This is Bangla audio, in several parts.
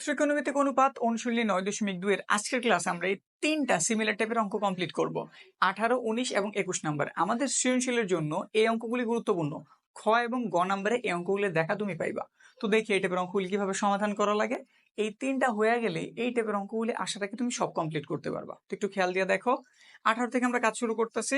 ত্রিকোণমিতিক অনুপাত অনুশীলনী নয় দশমিক দুইয়ের আজকের ক্লাসে আমরা এই তিনটা সিমিলার টাইপের অঙ্ক কমপ্লিট করব। আঠারো, উনিশ এবং একুশ নাম্বার আমাদের সৃজনশীলের জন্য এই অঙ্কগুলি গুরুত্বপূর্ণ। খ এবং গ নাম্বারে এই অঙ্কগুলি দেখা তুমি পাইবা। তো দেখি এই টাইপের অঙ্কগুলি কীভাবে সমাধান করা লাগে। এই তিনটা হয়ে গেলে এই টাইপের অঙ্কগুলি আশা রাখি তুমি সব কমপ্লিট করতে পারবা। তো একটু খেয়াল দিয়ে দেখো। আঠারো থেকে আমরা কাজ শুরু করতেছি।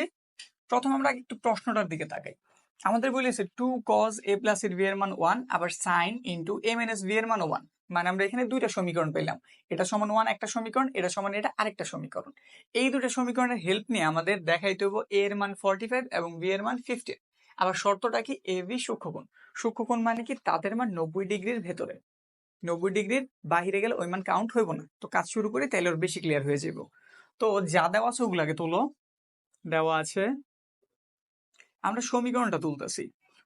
প্রথম আমরা একটু প্রশ্নটার দিকে তাকাই। আমাদের বলেছে টু কজ এ প্লাস এর ভি এর মান ওয়ান আবার sine into A minus B এর মান ওয়ান মানে আমরা এখানে দুইটা সমীকরণ পেলাম। এটা সমান ওয়ান একটা সমীকরণ, এটা সমান এটা আরেকটা সমীকরণ। এই দুটো সমীকরণের হেল্প নিয়ে আমাদের দেখাইতে হব এ এর মান ফর্টি ফাইভ এবং বি এর মান ফিফটি আবার শর্তটা কি? A B সূক্ষ্মকোণ। সূক্ষ্মকোণ মানে কি? তাদের মান নব্বই ডিগ্রির ভেতরে। নব্বই ডিগ্রির বাহিরে গেলে ওই মান কাউন্ট হইব না। তো কাজ শুরু করে, তাইলে ওর বেশি ক্লিয়ার হয়ে যাব তো যা দেওয়া আছে ওগুলাকে তোলো। দেওয়া আছে আমরা সমীকরণটা তুলতেছি।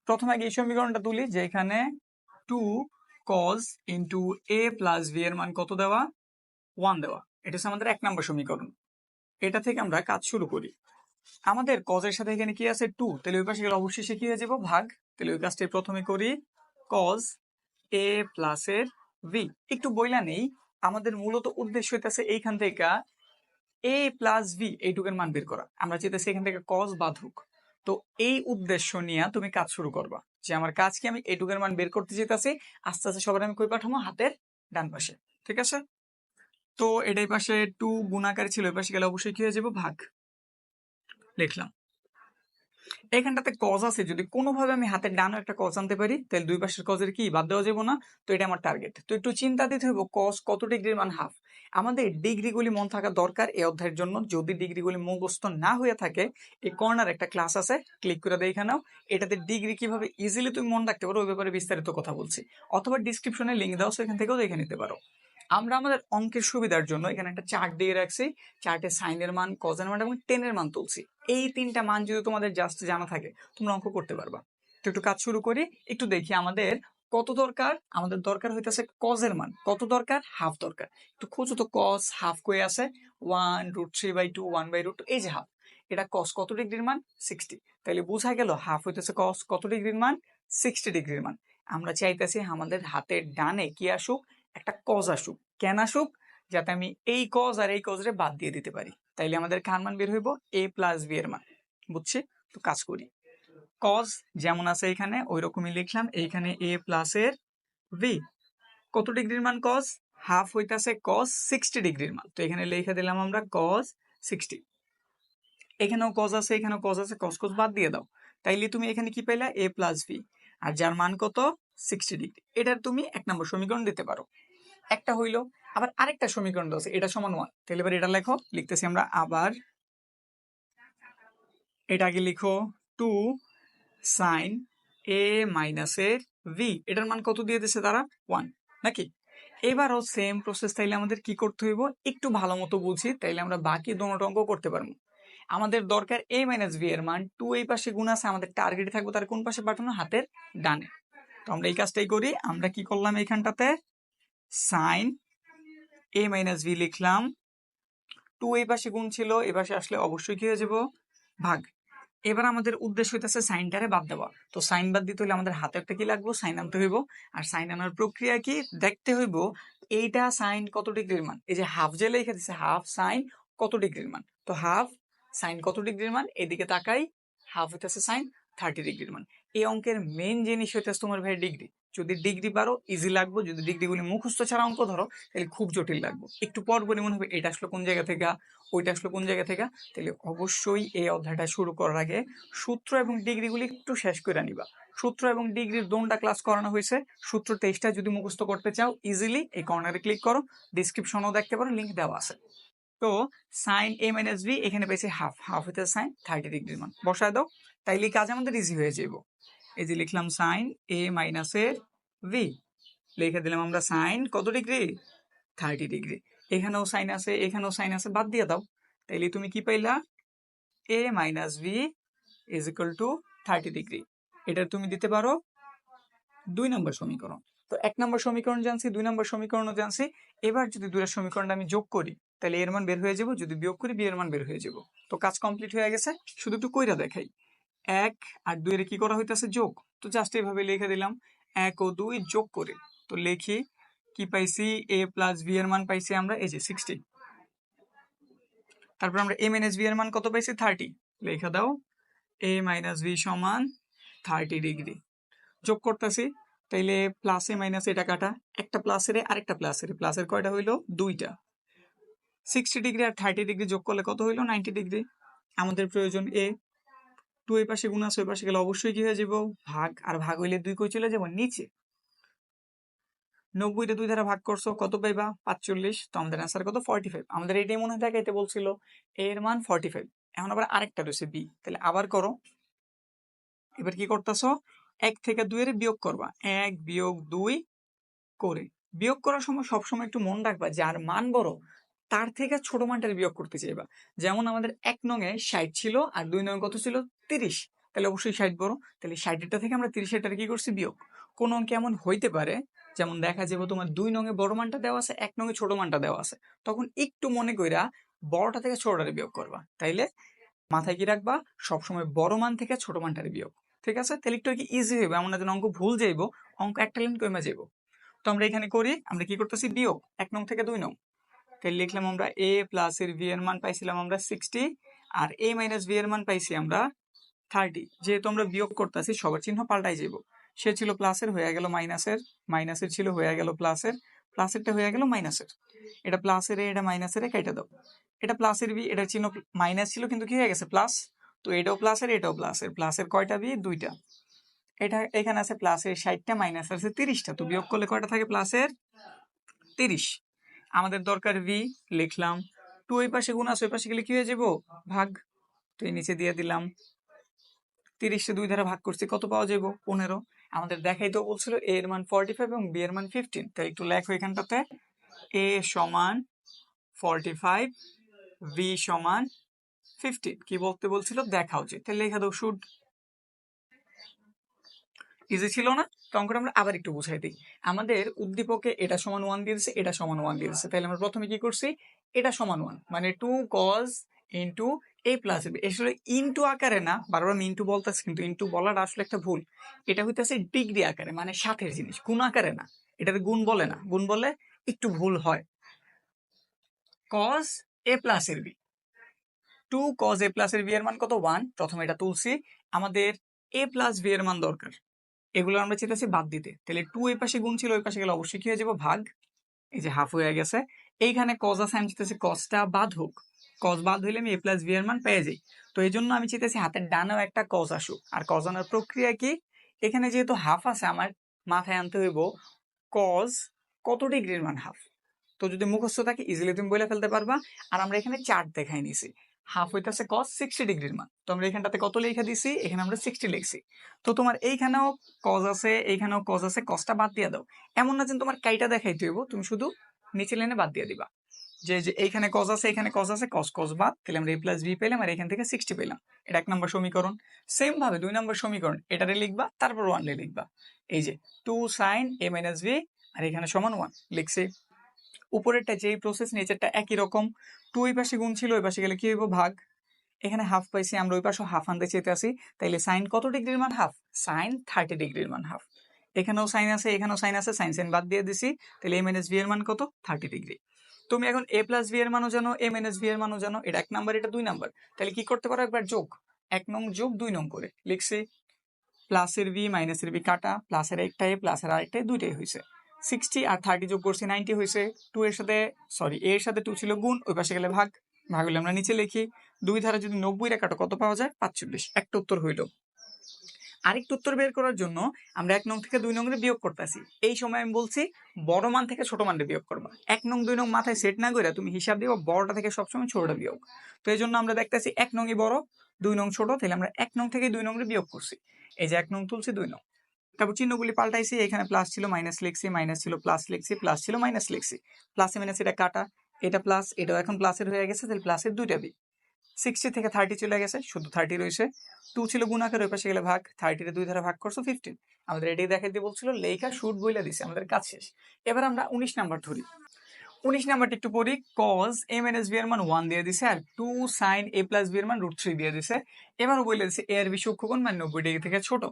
প্রথমে আগে এই সমীকরণটা তুলি যেখানে two cos into A plus B এর মান কত দেওয়া? ওয়ান দেওয়া। এটা হচ্ছে আমাদের এক নম্বর সমীকরণ। এটা থেকে আমরা কাজ শুরু করি। আমাদের কজের সাথে এখানে কি আছে? টু তাহলে ওই পাশে গেলে অবশ্যই সে কি হয়ে যাব? ভাগ। তাহলে ওই কাজটাই প্রথমে করি কজ এ প্লাস এর ভি একটু বইলা নেই, আমাদের মূলত উদ্দেশ্য হইতেছে এইখান থেকে এ প্লাস ভি এইটুকের মান বের করা। আমরা চেতেছি এখান থেকে কজ বাধুক। তো এই উদ্দেশ্য নিয়ে তুমি কাজ শুরু করবা। যে আমার কাজ কি আমি এইটুকের মান বের করতে চেতেছি আস্তে আস্তে সবার আমি কই পাঠাবো হাতের ডান পাশে। ঠিক আছে? তো এটাই পাশে টু গুণাকার ছিল, এই পাশে গেলে অবশ্যই কি হয়ে যাব? ভাগ। লিখলাম। এখানটাতে কজ আছে, যদি কোনোভাবে আমি হাতের ডানও একটা কজ আনতে পারি, তাহলে দুই পাশের কজের কি? বাদ দেওয়া যাব না। তো এটা আমার টার্গেট তো একটু চিন্তা দিতে হইব কজ কত ডিগ্রির মান হাফ আমাদের ডিগ্রিগুলি মন থাকা দরকার এই অধ্যায়ের জন্য। যদি ডিগ্রিগুলি মুখস্থ না হয়ে থাকে, এই কর্নার একটা ক্লাস আছে ক্লিক করে দেখে নাও। এটাতে ডিগ্রি কীভাবে ইজিলি তুমি মন রাখতে পারো, ওই ব্যাপারে বিস্তারিত কথা বলছি। অথবা ডিসক্রিপশনে লিঙ্ক দাও, সেখান থেকেও দেখে নিতে পারো। আমরা আমাদের অঙ্কের সুবিধার জন্য এখানে একটা চার্ট দিয়ে রাখছি। চার্টে সাইনের মান কজের মান এবং টেনের মান তুলছি। এই তিনটা মান যদি তোমাদের জাস্ট জানা থাকে, তোমরা অঙ্ক করতে পারবা। তো একটু কাজ শুরু করি, একটু দেখি আমাদের কত দরকার? আমাদের দরকার হইতেছে কজের মান। কত দরকার? হাফ দরকার। একটু খুঁজো তো কজ হাফ কয়ে আছে? One root three by two one by root এই যে হাফ এটা কস কত ডিগ্রির মান? সিক্সটি তাহলে বোঝা গেল হাফ হইতেছে কস কত ডিগ্রির মান? সিক্সটি ডিগ্রির মান। আমরা চাইতেছি আমাদের হাতের ডানে কি আসুক? একটা কজ আসুক। কেন আসুক? যাতে আমি এই কজ আর এই কজরে বাদ দিয়ে দিতে পারি। তাইলে আমাদের কার মান বের হইব? এ প্লাস বি এর মান। বুঝছি? তো কাজ করি। কজ যেমন আছে এখানে ওই রকমই লিখলাম। এইখানে এ প্লাস এর ভি কত ডিগ্রির মান কজ হাফ হইতাছে কজ সিক্সটি ডিগ্রির মান। তো এখানে লিখে দিলাম আমরা কজ সিক্সটি এখানেও কজ আছে, এখানেও কজ আছে কজ কজ বাদ দিয়ে দাও। তাইলে তুমি এখানে কি পাইলা? এ প্লাস ভি আর যার মান কত? Sixty degree. এটার তুমি এক নম্বর সমীকরণ দিতে পারো। একটা হইল, আবার আরেকটা সমীকরণ আছে, এটা সমান ওয়ান তাহলে এবার এটা লেখো, লিখতেছি আমরা আবার। এটা আগে লিখো টু সাইন এ মাইনাসের ভি এটার মান কত দিয়ে দিছে তারা? ওয়ান নাকি? এবারও সেম প্রসেস তাইলে আমাদের কি করতে হইব? একটু ভালো মতো বুঝি, তাইলে আমরা বাকি দোনোটা অঙ্ক করতে পারব। আমাদের দরকার এ মাইনাস ভি এর মান। টু এই পাশে গুণ আছে, আমাদের টার্গেট থাকব তার কোন পাশে? পাঠানো হাতের ডানে। তো আমরা এই কাজটাই করি। আমরা কি করলাম এইখানটাতে? সাইন এ মাইনাস ভি লিখলাম। টু এই পাশে গুণ ছিল, এ পাশে আসলে অবশ্যই কি হয়ে যাব? ভাগ। এবার আমাদের উদ্দেশ্য হইতেছে সাইনটারে বাদ দেওয়া। তো সাইন বাদ দিতে হলে আমাদের হাতে একটা কি লাগবো? সাইন আনতে হইব। আর সাইন আনার প্রক্রিয়া কি? দেখতে হইব এইটা সাইন কত ডিগ্রির মান? এই যে হাফ যে লিখে দিছে হাফ সাইন কত ডিগ্রির মান? তো হাফ সাইন কত ডিগ্রির মান? এদিকে তাকাই হাফ হইতেছে সাইন থার্টি ডিগ্রির মান। এই অঙ্কের মেন জিনিস হইতেছে তোমার ভাই ডিগ্রি যদি ডিগ্রি পারো ইজি লাগবে। যদি ডিগ্রিগুলি মুখস্থ ছাড়া অঙ্ক ধরো, তাহলে খুব জটিল লাগবে। একটু পর পরে মনে হবে, এটা আসলো কোন জায়গা থেকে? ওইটা আসলো কোন জায়গা থেকে? তাহলে অবশ্যই এই অধ্যায়টা শুরু করার আগে সূত্র এবং ডিগ্রিগুলি একটু শেষ করে নিবা। সূত্র এবং ডিগ্রির দোনটা ক্লাস করানো হয়েছে। সূত্র টেস্টটা যদি মুখস্থ করতে চাও ইজিলি এই কর্নারে ক্লিক করো। ডিসক্রিপশনও দেখতে পারো লিঙ্ক দেওয়া আছে। তো সাইন এ মাইনাস বি এখানে পেয়েছে হাফ হাফ হইতে সাইন থার্টি ডিগ্রির মান। বসায় দাও তাইলে কাজ আমাদের ইজি হয়ে যাব এই যে লিখলাম সাইন এ মাইনাসের ভি লিখে দিলাম আমরা সাইন কত ডিগ্রি থার্টি ডিগ্রি এখানেও সাইন আছে, এখানেও সাইন আছে, বাদ দিয়ে দাও। তাইলে তুমি কি পাইলা? A minus B is equal to thirty degree এটা তুমি দিতে পারো দুই নম্বর সমীকরণ। তো এক নম্বর সমীকরণ জানছি, দুই নম্বর সমীকরণও জানছি। এবার যদি দুইটা সমীকরণটা আমি যোগ করি তাহলে এর মান বের হয়ে যাব। যদি বিয়োগ করি বি এর মান বের হয়ে যাব। তো কাজ কমপ্লিট হয়ে গেছে। শুধু একটু কইরা দেখাই। এক আর দুইয়ের কি করা হইতেছে? যোগ। তো জাস্ট এইভাবে লিখে দিলাম। এক ও দুই যোগ করে। তো লিখি, কি পাইছি? এ প্লাস বি এর মান পাইছি আমরা, এই যে সিক্সটি তারপর আমরা এ মাইনাস বি এর মান কত পাইছি? থার্টি লেখা দাও। এ মাইনাস বি সমান থার্টি ডিগ্রি যোগ করতেছি। তাইলে প্লাসে মাইনাসে এটা কাটা। একটা প্লাসের আরেকটা প্লাসের প্লাসের কয়টা হইল? দুইটা। সিক্সটি ডিগ্রি আর থার্টি ডিগ্রি যোগ করলে কত হইল? নাইনটি ডিগ্রি আমাদের প্রয়োজন এ টু এই পাশে গুণ আছে, ওই পাশে গেলে অবশ্যই কি হয়ে যাব? ভাগ, আর ভাগ হইলে দুই কই চলে যাব? নিচে। নব্বইটা দুই দ্বারা ভাগ করছ, কত পাইবা? পাঁচচল্লিশ। তো আমাদের অ্যান্সার কত? ফর্টি ফাইভ আমাদের এটাই মনে থাকে এতে বলছিল, এর মান ফর্টি ফাইভ এখন আবার আরেকটা রয়েছে বি তাহলে আবার করো। এবার কি করতেছো? এক থেকে দুইয়ের বিয়োগ করবা। এক বিয়োগ দুই করে। বিয়োগ করার সময় সবসময় একটু মন রাখবা যার মান বড়। তার থেকে ছোট মানটার বিয়োগ করতে চাইবা। যেমন আমাদের এক নঙে ষাট ছিল আর দুই নঙে কত ছিল? তিরিশ। তাহলে অবশ্যই ষাট বড়। তাহলে ষাটেরটা থেকে আমরা তিরিশেরটা কি করছি? বিয়োগ। কোন অঙ্কে এমন হইতে পারে, যেমন দেখা যাবে তোমার দুই নঙে বড় মানটা দেওয়া আছে, এক নঙে ছোট মানটা দেওয়া আছে। তখন একটু মনে কইরা বড়টা থেকে ছোটটারে বিয়োগ করবা। তাইলে মাথায় কি রাখবা? সবসময় বড় মান থেকে ছোট মানটারে বিয়োগ। ঠিক আছে? তাহলে একটু কি ইজি হইবে। এমন না যেন অঙ্ক ভুল যাইবো, অঙ্ক একটা লাইন কমে যাইবো। তো আমরা এখানে করি, আমরা কি করতেছি? বিয়োগ। এক নং থেকে দুই নং। তাহলে লিখলাম আমরা এ প্লাস এর ভি এর মান পাইছিলাম আমরা সিক্সটি আর এ মাইনাস ভি এর মান পাইছি আমরা থার্টি যেহেতু আমরা বিয়োগ করতেছি, সবার চিহ্ন পাল্টাই যাব সে ছিল প্লাসের হয়ে গেল মাইনাসের মাইনাসের ছিল, হয়ে গেল প্লাসের প্লাসেরটা হয়ে গেল মাইনাসের এটা প্লাসের এটা মাইনাসের কেটে দাও। এটা প্লাসের বি এটা চিহ্ন মাইনাস ছিল, কিন্তু কি হয়ে গেছে? প্লাস তো এটাও প্লাসের এটাও প্লাসের প্লাসের কয়টা বি দুইটা। এটা এখানে আছে প্লাসের ষাটটা মাইনাস আছে তিরিশটা। তো বিয়োগ করলে কয়টা থাকে? প্লাসের তিরিশ। আমাদের দরকার ভি লিখলাম। টু ওই পাশে গুণ আছে, ওই পাশে গেলে কি হয়ে যাব? ভাগ। তো এই নিচে দিয়ে দিলাম। তিরিশে দুই ধারা ভাগ করছি, কত পাওয়া যাব? পনেরো। আমাদের দেখাই তো বলছিল এ এর মান ফর্টি ফাইভ এবং বি এর মান ফিফটিন তাই একটু লেখো এখানটাতে। এ সমান ফর্টি ফাইভ বি সমান ফিফটিন কি বলতে বলছিল? দেখা উচিত তাহলে লেখা দাও শুড ইজি ছিল না, তো অঙ্কটা আমরা আবার একটু বুঝাই দিই। আমাদের উদ্দীপকে এটা সমান ওয়ান দিয়ে দিচ্ছে এটা সমান ওয়ান দিয়ে দিচ্ছে তাহলে আমরা প্রথমে কি করছি? এটা সমান ওয়ান মানে two cos into A plus B আসলে ইন্টু আকারে না, বারবার আমি ইন্টু বলতেছি, কিন্তু ইন্টু বলাটা আসলে একটা ভুল। এটা হইতেছে ডিগ্রি আকারে মানে সাথের জিনিস, গুণ আকারে না। এটাতে গুণ বলে না, গুণ বলে একটু ভুল হয়। কজ এ প্লাস এর B two cos A plus এর বি এর মান কত? ওয়ান প্রথমে এটা তুলছি। আমাদের এ প্লাস বি এর মান দরকার। এগুলো আমরা চেতেছি বাদ দিতে। তাহলে টু এই পাশে গুণ ছিল, ওই পাশে গেলে অবশ্যই কি হয়ে যাব? ভাগ। এই যে হাফ হয়ে গেছে। এইখানে কজ আছে, আমি চেতেছি কজটা বাদ হোক। কজ বাদ হইলে আমি এ প্লাস বি এর মান পেয়ে যাই। তো এই জন্য আমি চেতেছি হাতের ডানেও একটা কজ আসুক। আর কজ আনার প্রক্রিয়া কি? এখানে যেহেতু হাফ আছে, আমার মাথায় আনতে হইব কজ কত ডিগ্রির মান হাফ তো যদি মুখস্থ থাকে ইজিলি তুমি বলে ফেলতে পারবা। আর আমরা এখানে চার্ট দেখাই নিছি। হাফ হইতেছে কস সিক্সটি ডিগ্রির মান। তো আমরা এখানটাতে কত লেখা দিছি? এখানে আমরা সিক্সটি লিখছি। তো তোমার এইখানেও কজ আছে, এইখানেও কজ আছে কজটা বাদ দিয়ে দাও। এমন না যে তোমার কাইটা দেখাইতে হইব, তুমি শুধু নিচে লাইনে বাদ দিয়ে দিবা। যে যে এইখানে কজ আছে এখানে কজ আছে কজ কজ বাদ, তাহলে আমরা এ প্লাস বি পেলাম আর এখান থেকে সিক্সটি পেলাম। এটা এক নম্বর সমীকরণ। সেম ভাবে দুই নম্বর সমীকরণ, এটারে লিখবা, তারপর ওয়ানলে লিখবা। এই যে two sine A minus B আর এখানে সমান ওয়ান লিখছি। উপরেরটা যেই প্রসেস নিচেরটা একই রকম টু ওই পাশে গুণ ছিল, ওই পাশে গেলে কি হইব? ভাগ। এখানে হাফ পাইছি, আমরা ওই পাশে হাফ আনতে চেতে আসি তাইলে সাইন কত ডিগ্রির মান? হাফ সাইন থার্টি ডিগ্রির মান হাফ এখানেও সাইন আছে, এখানেও সাইন আছে সাইন সাইন বাদ দিয়ে দিছি। তাহলে এ মাইনাস বি এর মান কত? থার্টি ডিগ্রি তুমি এখন এ প্লাস বি এর মানও জানো এ মাইনাস বি এর মানও জানো, এটা এক নাম্বার এটা দুই নাম্বার তাহলে কি করতে পারো একবার? যোগ। এক নং যোগ দুই নং করে লিখছি। প্লাসের বি মাইনাসের বি কাটা প্লাসের একটা এ প্লাসের আরেকটা দুইটাই হয়েছে সিক্সটি আর থার্টি যোগ করছি নাইনটি হয়েছে টু এর সাথে সরি এর সাথে টু ছিল গুণ, ওই পাশে গেলে ভাগ ভাগ হলে আমরা নিচে লিখি। দুই ধারা যদি নব্বই রেখাটা কত পাওয়া যায়? পাঁচচল্লিশ। একটা উত্তর হইল। আরেকটু উত্তর বের করার জন্য আমরা এক নং থেকে দুই নংরে বিয়োগ করতেছি। এই সময় আমি বলছি বড় মান থেকে ছোট মানটা বিয়োগ করবা। এক নং, দুই নং মাথায় সেট না করে তুমি হিসাব দিবা বড়টা থেকে সবসময় ছোটটা বিয়োগ। তো এই জন্য আমরা দেখতেছি এক নংই বড়, দুই নং ছোট তাহলে আমরা এক নং থেকে দুই নংরে বিয়োগ করছি। এই যে এক নং তুলছি দুই নং। তারপর চিহ্নগুলি পাল্টাইছি, এখানে প্লাস ছিল মাইনাস লিখছি মাইনাস ছিল প্লাস লিখছি প্লাস ছিল মাইনাস লিখছি। প্লাসে মাইনাস এটা কাটা, এটা প্লাস এটাও এখন প্লাসের হয়ে গেছে, তাহলে প্লাসের দুইটা বি সিক্সটি থেকে থার্টি চলে গেছে, শুধু থার্টি রয়েছে। টু ছিল গুণাকার, ওই পাশে গেলে ভাগ থার্টিতে দুই ধারা ভাগ করছ ফিফটিন আমাদের এটাই দেখাই দিয়ে বলছিল, লেখা শুট বইলা দিছে, আমাদের কাজ শেষ। এবার আমরা উনিশ নাম্বার ধরি। উনিশ নাম্বারটা একটু পড়ি কজ এ মাইনাস বি এর মান ওয়ান দিয়ে দিছে, আর two sine A plus B এর মান রুট থ্রি দিয়ে দিছে। এবারও বলে দিছে এ আর বি সূক্ষ্মকোণ মানে নব্বই ডিগ্রি থেকে ছোট।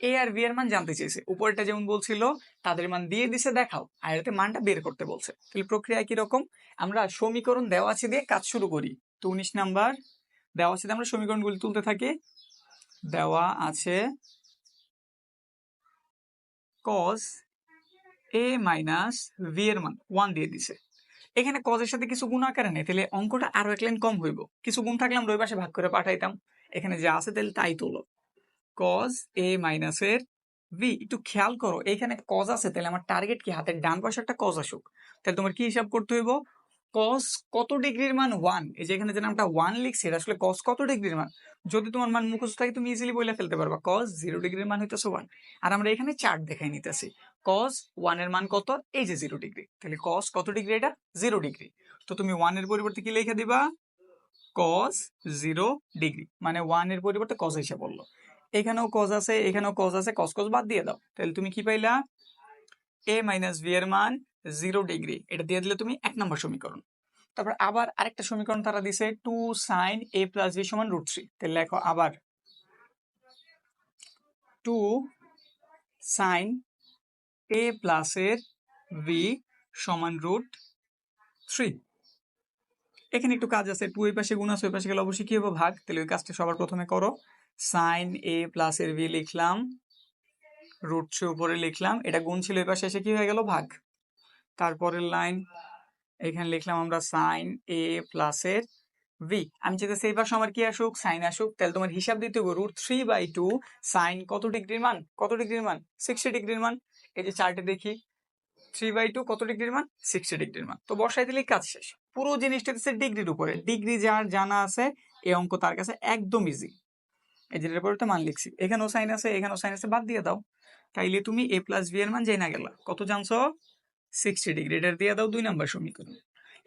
এ আর বি এর মান জানতে চেয়েছে। উপরটা যেমন বলছিল, তাদের মান দিয়ে দিছে, দেখাও। আর এতে মানটা বের করতে বলছে। তাহলে প্রক্রিয়া রকম। আমরা সমীকরণ দেওয়া আছে দিয়ে কাজ শুরু করি। তো উনিশ নাম্বার, দেওয়া আছে আমরা সমীকরণগুলি তুলতে থাকি। দেওয়া আছে কজ এ মাইনাস ভি এর মান ওয়ান দিয়ে দিছে। এখানে কজের সাথে কিছু গুণ আকারে নেই, তাহলে অঙ্কটা আরও এক লাইন কম হইব। কিছু গুণ থাকলে আমরা ওই পাশে ভাগ করে পাঠাইতাম। এখানে যা আছে তাহলে তাই তোলো। কজ এ মাইনাসের ভি একটু খেয়াল করো, এখানে কজ আছে, তাহলে আমার টার্গেট কি? হাতের ডান পাশে একটা কজ আসুক। তাহলে তোমার কি হিসাব করতে হইব? কস কত ডিগ্রির মান? ওয়ান এই যে এখানে যে নামটা ওয়ান লিখছি, এটা আসলে কস কত ডিগ্রির মান? যদি তোমার মান মুখস্থ থাকে, তুমি ইজিলি বলে ফেলতে পারবা। কস জিরো ডিগ্রির মান হইতেছে ওয়ান আর আমরা এখানে চার্ট দেখাই নিতেছি। কস ওয়ানের মান কত? এই যে জিরো ডিগ্রি। তাহলে কস কত ডিগ্রি? এটা জিরো ডিগ্রি। তো তুমি ওয়ানের পরিবর্তে কি লিখে দিবা? Cos zero degree. মানে ওয়ানের পরিবর্তে কস হিসেবে বলল। এখানেও কজ আছে, এখানেও কজ আছে কস কস বাদ দিয়ে দাও। তাহলে তুমি কি পাইলা? এ মাইনাস ভি এর মান জিরো ডিগ্রি এটা দিয়ে দিলে তুমি এক নম্বর সমীকরণ। তারপর আবার আরেকটা সমীকরণ তারা দিছে two sine A plus B সমান রুট থ্রি তাহলে লেখো আবার। টু সাইন এ প্লাসের ভি সমান রুট থ্রি এখানে একটু কাজ আছে টু এই পাশে গুণ আছে, ওই পাশে গেলে অবশ্যই কি হবে ভাগ। তাহলে ওই কাজটা সবার প্রথমে করো। সাইন এ প্লাসের ভি লিখলাম, রুট থ্রি উপরে লিখলাম, এটা গুণ ছিল পাশে এসে কি হয়ে গেল? ভাগ। তারপরের লাইন, এখানে লিখলাম আমরা সাইন এ প্লাসের ভি। আমি চাইতেছি এই পাশে আমার কি আসুক? সাইন আসুক। তাহলে তোমার হিসাব দিতে হবে, root three by two sine কত ডিগ্রির মান? কত ডিগ্রির মান? সিক্সটি ডিগ্রির মান। এই যে চার্টে দেখি, থ্রি বাই টু কত ডিগ্রির মান? সিক্সটি ডিগ্রির মান। তো বসাই দিলেই কাজ শেষ। পুরো জিনিসটা দিচ্ছে ডিগ্রির উপরে। ডিগ্রি যার জানা আছে, এই অঙ্ক তার কাছে একদম ইজি এই যেটার পরে মান লিখছি। এখানেও সাইন আছে, এখানেও সাইন আছে, বাদ দিয়ে দাও। তাইলে তুমি এ প্লাস বি এর মান যাই না গেলা। কত জানছো? সিক্সটি ডিগ্রি এটার দিয়ে দাও দুই নম্বর সমীকরণ।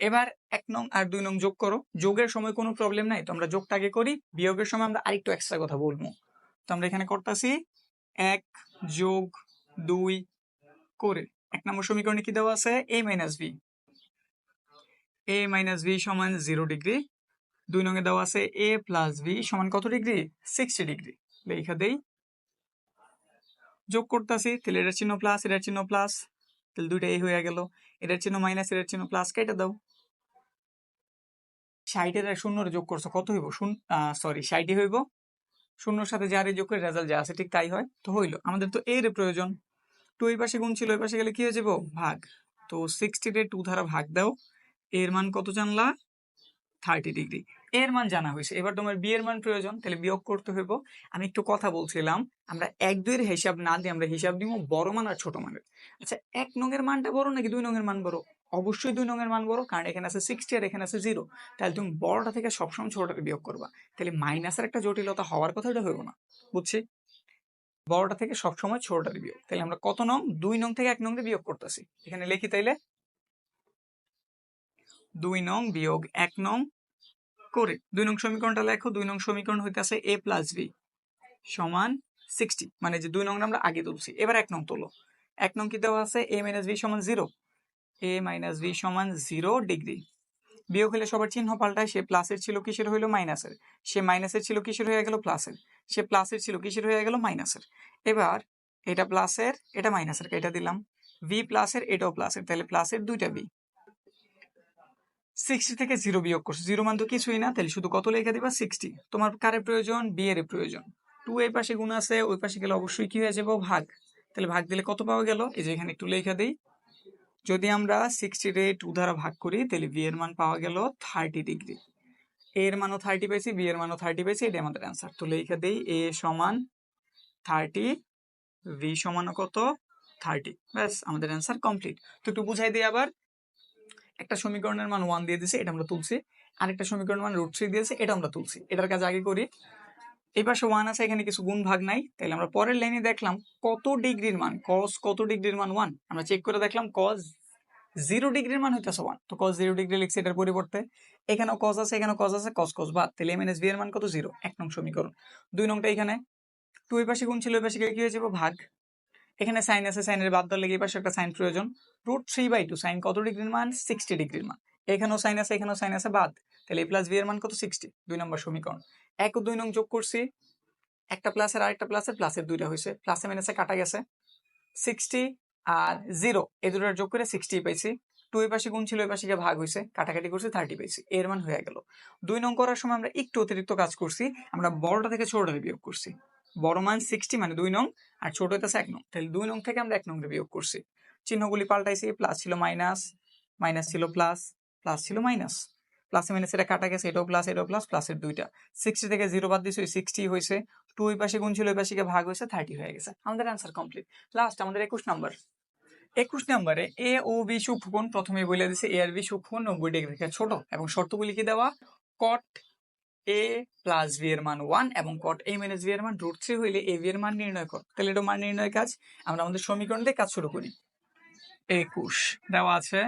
এবার এক নং আর দুই নং যোগ করো। যোগের সময় কোনো প্রবলেম নাই, তো আমরা যোগটা আগে করি। বিয়োগের সময় আমরা আরেকটু এক্সট্রা কথা বলব। তো আমরা এখানে করতেছি এক যোগ দুই করে। এক নম্বর সমীকরণে কি দেওয়া আছে? A minus B A minus B সমান জিরো ডিগ্রি দুই নঙে দেওয়া আছে এ প্লাস বি সমান কত ডিগ্রি? Sixty degree. লেখা দেই। যোগ করতেছি, তাহলে এটার চিহ্ন প্লাস এটার চিহ্ন প্লাস তাহলে দুইটা এই হয়ে গেল। এটার চিহ্ন মাইনাস এটার চিহ্ন প্লাস কেটে দাও। ষাটের আর যোগ করছ, কত হইব? শূন্য সরি ষাটই হইব। শূন্যর সাথে যার যোগ করে রেজাল্ট যা আছে, ঠিক তাই হয়। তো হইল, আমাদের তো এর প্রয়োজন। টু এই পাশে গুণ ছিল ওই পাশে গেলে কি হয়ে যাব? ভাগ। তো সিক্সটি টু ধারা ভাগ দাও। এর মান কত জানলা? থার্টি ডিগ্রি এর মান জানা হয়েছে। এবার তোমার বি মান প্রয়োজন, তাহলে বিয়োগ করতে হইব। আমি একটু কথা বলছিলাম, আমরা এক দুইয়ের হিসাব না দিয়ে আমরা হিসাব দিব বড় মান আর ছোট মানের। আচ্ছা এক নঙের মানটা বড় নাকি দুই নঙের মান বড়? অবশ্যই দুই নঙের মান বড়, কারণ এখানে আছে সিক্সটি আর এখানে আছে জিরো তাহলে তুমি বড়টা থেকে সবসময় ছোটটা বিয়োগ করবা। তাহলে মাইনাসের একটা জটিলতা হওয়ার কথা এটা হইব না, বুঝছি? বড়টা থেকে সবসময় ছোটটা বিয়োগ। তাহলে আমরা কত নং? দুই নং থেকে এক নং বিয়োগ করতেছি। এখানে লিখি তাইলে দুই নং বিয়োগ এক নং করে দুই নং সমীকরণটা লেখো, দুই নং সমীকরণ হইতেছে এ প্লাস বি সমান সিক্সটি মানে যে দুই নং আমরা আগে তুলছি, এবার এক নং তোলো। এক নং কি দেওয়া আছে? এ মাইনাস বি সমান জিরো এ মাইনাস বি সমান জিরো ডিগ্রি বিয়োগ হলে সবার চিহ্ন পাল্টায়, সে প্লাসের ছিল কিসের হইল? মাইনাসের সে মাইনাসের ছিল কিসের হয়ে গেল? প্লাসের সে প্লাসের ছিল কিসের হয়ে গেল? মাইনাসের এবার এটা প্লাসের এটা মাইনাসের এটা দিলাম। ভি প্লাসের এটাও প্লাসের তাহলে প্লাসের দুইটা বি সিক্সটি থেকে জিরো বিয়োগ করছ। জিরো মান তো কিছুই না, তাহলে শুধু কত লেখা দিবা? সিক্সটি তোমার কারে প্রয়োজন বি এর প্রয়োজন। টু এই পাশে গুণ আছে, ওই পাশে গেলে অবশ্যই কি হয়ে যাব? ভাগ। তাহলে ভাগ দিলে কত পাওয়া গেল? এই যে এখানে একটু লেখা দিই। যদি আমরা সিক্সটি রে টু দ্বারা ভাগ করি, তাহলে বি এর মান পাওয়া গেল থার্টি ডিগ্রি এর মানও থার্টি পেয়েছি বি এর মানও থার্টি পেয়েছি এটা আমাদের অ্যান্সার তো লেখা দিই এ সমান থার্টি ভি সমান কত? থার্টি ব্যাস, আমাদের অ্যান্সার কমপ্লিট তো একটু বুঝাই দিই আবার। একটা সমীকরণের মান ওয়ান দিয়ে দিছে, এটা আমরা তুলছি। আরেকটা সমীকরণের মান রুট থ্রি দিয়েছে, এটা আমরা তুলছি। এটার কাজ আগে করি। এই পাশে ওয়ান আছে, এখানে কিছু গুণ ভাগ নাই। তাহলে আমরা পরের লাইনে দেখলাম কত ডিগ্রির মান কস কত ডিগ্রির মান ওয়ান আমরা চেক করে দেখলাম কস জিরো ডিগ্রির মান হইতেছে ওয়ান তো কস জিরো ডিগ্রি লিখছে এটার পরিবর্তে। এখানেও কস আছে, এখানেও কস আছে কস কস বাদ। তাহলে এম এন এস বি এর মান কত? জিরো এক নং সমীকরণ। দুই নংটা এখানে। টু এই পাশে গুণ ছিল ওই পাশে কি হয়ে যাব? ভাগ। এখানে সাইন আছে সাইনের বাদ দল এই পাশে একটা সাইন প্রয়োজন? Root three by two sine কত ডিগ্রির মান? সিক্সটি ডিগ্রির মান। এখানেও সাইন আছে, এখানেও সাইন আছে, বাদ। তাহলে এ প্লাস বি এর মান কত? সিক্সটি দুই নম্বর সমীকরণ। এক দুই নং যোগ করছি। একটা প্লাসের আরেকটা প্লাসের প্লাসের দুইটা হয়েছে। প্লাসে মাইনাসে কাটা গেছে। সিক্সটি আর জিরো এই দুটোর যোগ করে সিক্সটি পাইছি। টু এর পাশে গুণ ছিল, ওই পাশে ভাগ হয়েছে। কাটাকাটি করছে থার্টি পাইছি। এর মান হয়ে গেল। দুই নং করার সময় আমরা একটু অতিরিক্ত কাজ করছি। আমরা বড়টা থেকে ছোটটা বিয়োগ করছি। বড় মান সিক্সটি মানে দুই নং, আর ছোট হইতেছে এক নং। তাহলে দুই নং থেকে আমরা এক নং বিয়োগ করছি। চিহ্নগুলি পাল্টাইছি প্লাস ছিল মাইনাস মাইনাস ছিল প্লাস প্লাস ছিল মাইনাস প্লাসে মাইনাস এটা কাটা গেছে, এটাও প্লাস এটাও প্লাস প্লাসের দুইটা। সিক্সটি থেকে জিরো বাদ দিয়েছে সিক্সটি হয়েছে। টু ওই পাশে গুণ ছিল, ওই পাশে ভাগ হয়েছে থার্টি হয়ে গেছে। আমাদের অ্যান্সার কমপ্লিট লাস্ট আমাদের একুশ নাম্বার একুশ নম্বরে এ ও বি সূক্ষ্মকোণ প্রথমে বলে দিছে এ আর বি সূক্ষ্মকোণ নব্বই ডিগ্রি থেকে ছোট। এবং শর্তগুলি কি দেওয়া? কট এ প্লাস বি এর মান ওয়ান এবং কট এ মাইনাস বি এর মান রুট থ্রি হইলে এ বি এর মান নির্ণয় কর। তাহলে এটা মান নির্ণয় কাজ। আমরা আমাদের সমীকরণ দিয়ে কাজ শুরু করি। একুশ। দেওয়া আছে।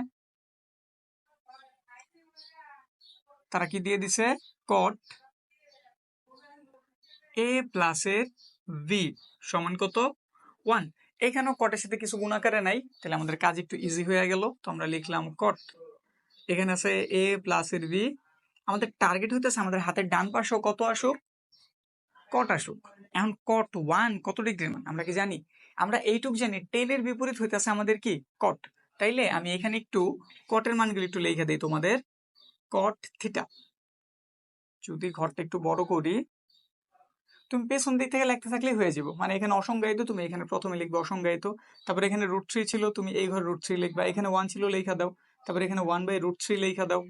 তারা কি দিয়ে দিছে? কট এ প্লাসের ভি সমান কত? ওয়ান এখানেও কটের সাথে কিছু গুণাকারে নাই, তাহলে আমাদের কাজ একটু ইজি হয়ে গেল। তো আমরা লিখলাম কট এখানে আছে এ প্লাসের ভি আমাদের টার্গেট হইতেছে আমাদের হাতের ডান পাশেও কত আসুক? কট আসুক। এখন কট ওয়ান কত ডিগ্রি মান? আমরা কি জানি? আমরা এইটুক জানি টেনের বিপরীত হইতেছে আমাদের কি? কট তাইলে আমি এখানে একটু কটের মানগুলো একটু লিখে দিই তোমাদের। কট থিটা যদি ঘরটা একটু বড় করি, তুমি পেছন দিক থেকে লিখতে থাকলেই হয়ে যাব। মানে এখানে অসংজ্ঞায়িত, তুমি এখানে প্রথমে লিখবে অসংজ্ঞায়িত। তারপরে এখানে রুট থ্রি ছিল, তুমি এই ঘর রুট থ্রি লিখবা। এখানে ওয়ান ছিল, লেখা দাও। তারপরে এখানে ওয়ান বাই রুট থ্রি লেখা দাও।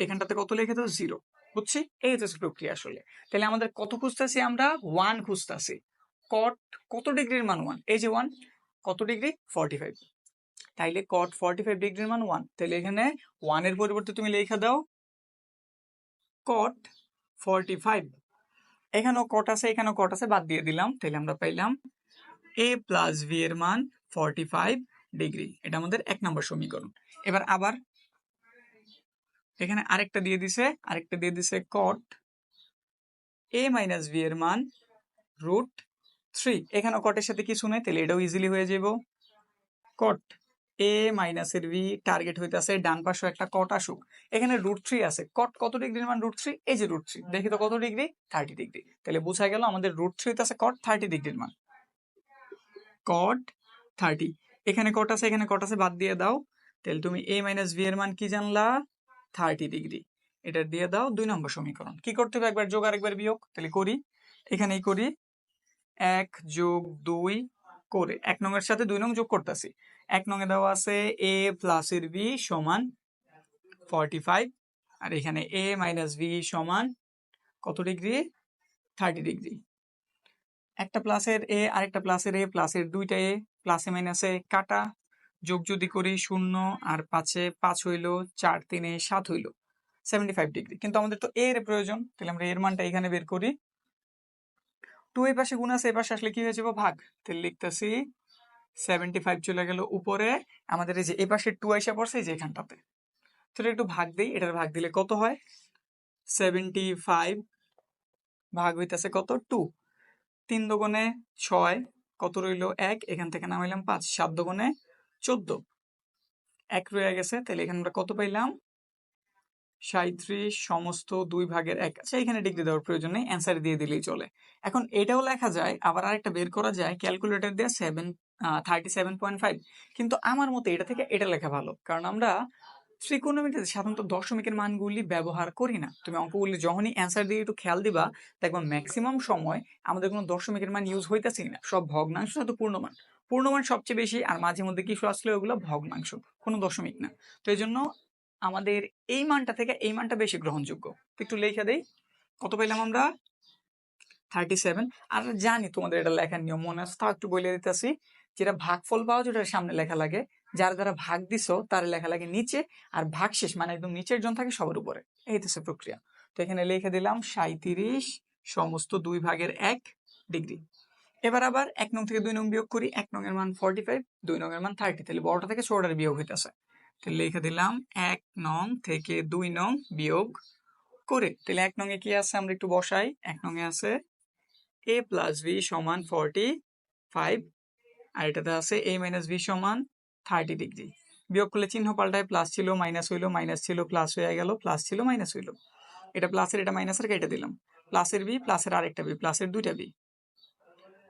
এখানটাতে কত লিখে দাও? জিরো বুঝছি? এই হচ্ছে প্রক্রিয়া আসলে। তাহলে আমাদের কত খুঁজতেছি আমরা? ওয়ান খুঁজতেছি। কট কত ডিগ্রির মান ওয়ান এই যে ওয়ান কত ডিগ্রি? ফর্টি ফাইভ তাইলে কট ফর্টি ফাইভ ডিগ্রির মান ওয়ান তাহলে এখানে ওয়ানের পরিবর্তে তুমি লেখা দাও কট ফর্টি ফাইভ এখানেও কট আছে, এখানেও কট আছে, বাদ দিয়ে দিলাম। তাহলে আমরা পাইলাম এ প্লাস ভি এর মান ফর্টি ফাইভ ডিগ্রি। এটা আমাদের এক নম্বর সমীকরণ। এবার আবার এখানে আরেকটা দিয়ে দিছে, আরেকটা দিয়ে দিছে কট এ মাইনাস ভি এর মান রুট থ্রি এখানেও কটের সাথে কিছু নেই, তাহলে এটাও ইজিলি হয়ে যাব কট এ মাইনাসের ভি টার্গেট হইতেছে, ডান পাশে একটা কট আসুক। এখানে রুট থ্রি আছে। কট কত ডিগ্রির মান রুট থ্রি এই যে রুট থ্রি দেখি তো কত ডিগ্রি থার্টি ডিগ্রি তাহলে বোঝা গেল আমাদের রুট থ্রি আছে কট থার্টি ডিগ্রির মান। কট থার্টি এখানে কট আছে, এখানে কট আছে, বাদ দিয়ে দাও। তাহলে তুমি এ মাইনাস ভি এর মান কি জানলা? থার্টি ডিগ্রি এটা দিয়ে দাও, দুই নম্বর সমীকরণ। কি করতে হবে? একবার যোগ আর একবার বিয়োগ। তাহলে করি। এখানেই করি। এক যোগ দুই করে, এক নংয়ের সাথে দুই নং যোগ করতেছি। এক নঙে দেওয়া আছে এ প্লাস এর বি সমান ফর্টি ফাইভ আর এখানে এ মাইনাস বি সমান কত ডিগ্রি? Thirty degree. একটা প্লাসের এ আরেকটা প্লাসের এ প্লাসের দুইটা এ প্লাসে মাইনাসে কাটা, যোগ যদি করি শূন্য, আর পাঁচে পাঁচ হইল চার, তিনে সাত হইল সেভেন্টি ফাইভ ডিগ্রি। কিন্তু আমাদের তো এর প্রয়োজন, তাহলে আমরা এর মানটা এখানে বের করি। টু এ পাশে গুণ আছে এ পাশে আসলে কি হয়ে যাব? ভাগ। তাহলে লিখতেছি সেভেন্টি ফাইভ চলে গেল উপরে। আমাদের এই যে এ পাশে টু আইসা পড়ছে, এই যে এখানটাতে। তাহলে একটু ভাগ দিই, এটার ভাগ দিলে কত হয়? সেভেন্টি ফাইভ ভাগ হইতেছে কত? টু তিন দোকানে ছয়, কত রইল? এক। এখান থেকে নামাইলাম পাঁচ। সাত দোকানে চোদ্দ। এক রয়ে গেছে, তাহলে এখানে আমরা কত পাইলাম? সাঁত্রিশ সমস্ত দুই ভাগের এক। আচ্ছা এখানে ডিগ্রি দেওয়ার প্রয়োজন নেই অ্যান্সার দিয়ে দিলেই চলে। এখন এটাও লেখা যায়, আবার আরেকটা বের করা যায় ক্যালকুলেটর দিয়ে seven thirty seven point five কিন্তু আমার মতে এটা থেকে এটা লেখা ভালো, কারণ আমরা ত্রিকোণমিতিতে সাধারণত দশমিকের মানগুলি ব্যবহার করি না। তুমি অঙ্কগুলি যখনই অ্যান্সার দিয়ে একটু খেয়াল দিবা, দেখবা ম্যাক্সিমাম সময় আমাদের কোনো দশমিকের মান ইউজ হইতেছেই না। সব ভগ্নাংশ তো পূর্ণমান। পূর্ণমান সবচেয়ে বেশি, আর মাঝে মধ্যে কিছু আসলে ওগুলো ভগ্নাংশ, কোনো দশমিক না। তো এই জন্য আমাদের এই মানটা থেকে এই মানটা বেশি গ্রহণযোগ্য। একটু লেখা দেই। কত পেলাম আমরা? থার্টি সেভেন আর জানি তোমাদের এটা লেখার নিয়ম, মনে আছে? তাও একটু বলে দিতেছি। যেটা ভাগফল পাওয়া যেটা সামনে লেখা লাগে, যারা যারা ভাগ দিছো, তার লেখা লাগে নিচে, আর ভাগ শেষ মানে একদম নিচের জন থাকে সবার উপরে। এই হচ্ছে প্রক্রিয়া। তো এখানে লিখে দিলাম সাঁত্রিশ সমস্ত দুই ভাগের এক ডিগ্রি। এবার আবার এক নং থেকে দুই নং বিয়োগ করি, এক নং এর মান ফর্টি ফাইভ দুই নং এর মান থার্টি তাহলে বড়টা থেকে ছোটটার বিয়োগ হইতেছে। তাহলে লিখে দিলাম এক নং থেকে দুই নং বিয়োগ করে। তাহলে এক নং এ কি আছে? আমরা একটু বসাই। এক নং এ আছে এ প্লাস বি সমান ফর্টি ফাইভ আর এটাতে আছে এ মাইনাস বি সমান থার্টি ডিগ্রি বিয়োগ করলে চিহ্ন পাল্টায় প্লাস ছিল মাইনাস হইল মাইনাস ছিল প্লাস হয়ে গেল প্লাস ছিল মাইনাস হইল। এটা প্লাসের এটা মাইনাসের কেটে দিলাম। প্লাসের বি প্লাসের আরেকটা বি প্লাসের দুইটা বি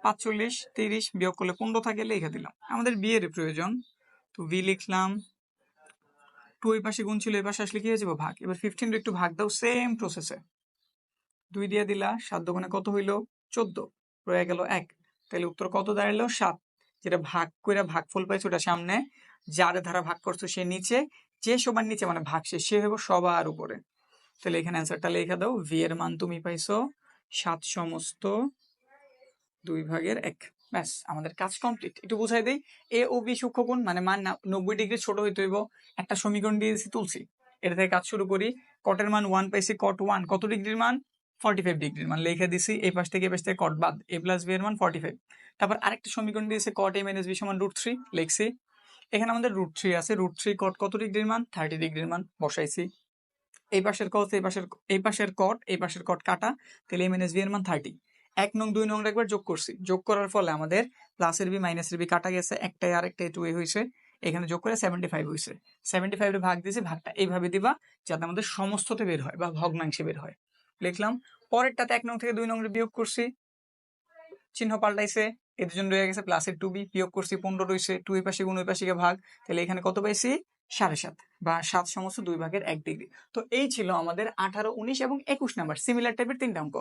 পাঁচচল্লিশ, তিরিশ বিয়োগ করলে পনেরো থাকে, লিখে দিলাম। আমাদের বিয়ের প্রয়োজন। তো ভি লিখলাম টু এই পাশে গুণ ছিল, এই পাশে আসলে কি হয়ে যাবে? ভাগ। এবার ফিফটিন একটু ভাগ দাও সেম প্রসেসে দুই দিয়ে দিলা, সাত দোকানে কত হইল? চোদ্দ। রয়ে গেল এক। তাহলে উত্তর কত দাঁড়াল সাত। যেটা ভাগ করে ভাগ ফল পাইছো ওটা সামনে। যার ধারা ভাগ করছ সে নিচে, যে সবার নিচে মানে ভাগ সে সে হব সবার উপরে। তাহলে এখানে অ্যান্সারটা লেখা দাও। ভি এর মান তুমি পাইছো সাত সমস্ত দুই ভাগের এক। ব্যাস, আমাদের কাজ কমপ্লিট একটু বুঝাই দেই এ ও বি সূক্ষ্মকোণ মানে মান নব্বই ডিগ্রি ছোট হইতে হইব, একটা সমীকরণ দিয়েছি তুলছি। এটা থেকে কাজ শুরু করি কটের মান ওয়ান পাইছি কট ওয়ান কত ডিগ্রির মান? ফর্টি ফাইভ ডিগ্রির মান, লিখে দিছি এই পাশ থেকে এই পাশ থেকে কট বাদ এ প্লাস বি এর মান ফর্টি ফাইভ তারপর আরেকটা সমীকরণ দিয়েছে কট এ মাইনাস বি সমান রুট থ্রি লিখছি। এখানে আমাদের রুট থ্রি আছে রুট থ্রি কট কত ডিগ্রির মান? থার্টি ডিগ্রির মান, বসাইছি। এই পাশের কট এই পাশের এই পাশের কট এই পাশের কট কাটা, তাহলে এ মাইনাস বি এর মান থার্টি এক নং, দুই নং একবার যোগ করছি। যোগ করার ফলে আমাদের প্লাসের বি মাইনাসের বি কাটা গেছে, একটাই আর একটা টু এ হয়েছে। এখানে যোগ করে সেভেন্টি ফাইভ হয়েছে। সেভেন্টি ফাইভ ভাগ দিয়েছে, ভাগটা এইভাবে দিবা যাতে আমাদের সমস্ততে বের হয় বা ভগ্নাংশে বের হয়। লিখলাম, পরেরটাতে এক নং থেকে দুই নং বিয়োগ করছি। চিহ্ন পাল্টাইছে এর জন্য রয়ে গেছে প্লাসের টু বি বিয়োগ করছি, পনেরো রয়েছে টু এই পাশে গুণ ওই পাশে ভাগ। তাহলে এখানে কত পাইছি? সাড়ে সাত বা সাত সমস্ত দুই ভাগের এক ডিগ্রি তো এই ছিল আমাদের আঠারো, উনিশ এবং একুশ নাম্বার সিমিলার টাইপের তিনটা অঙ্ক।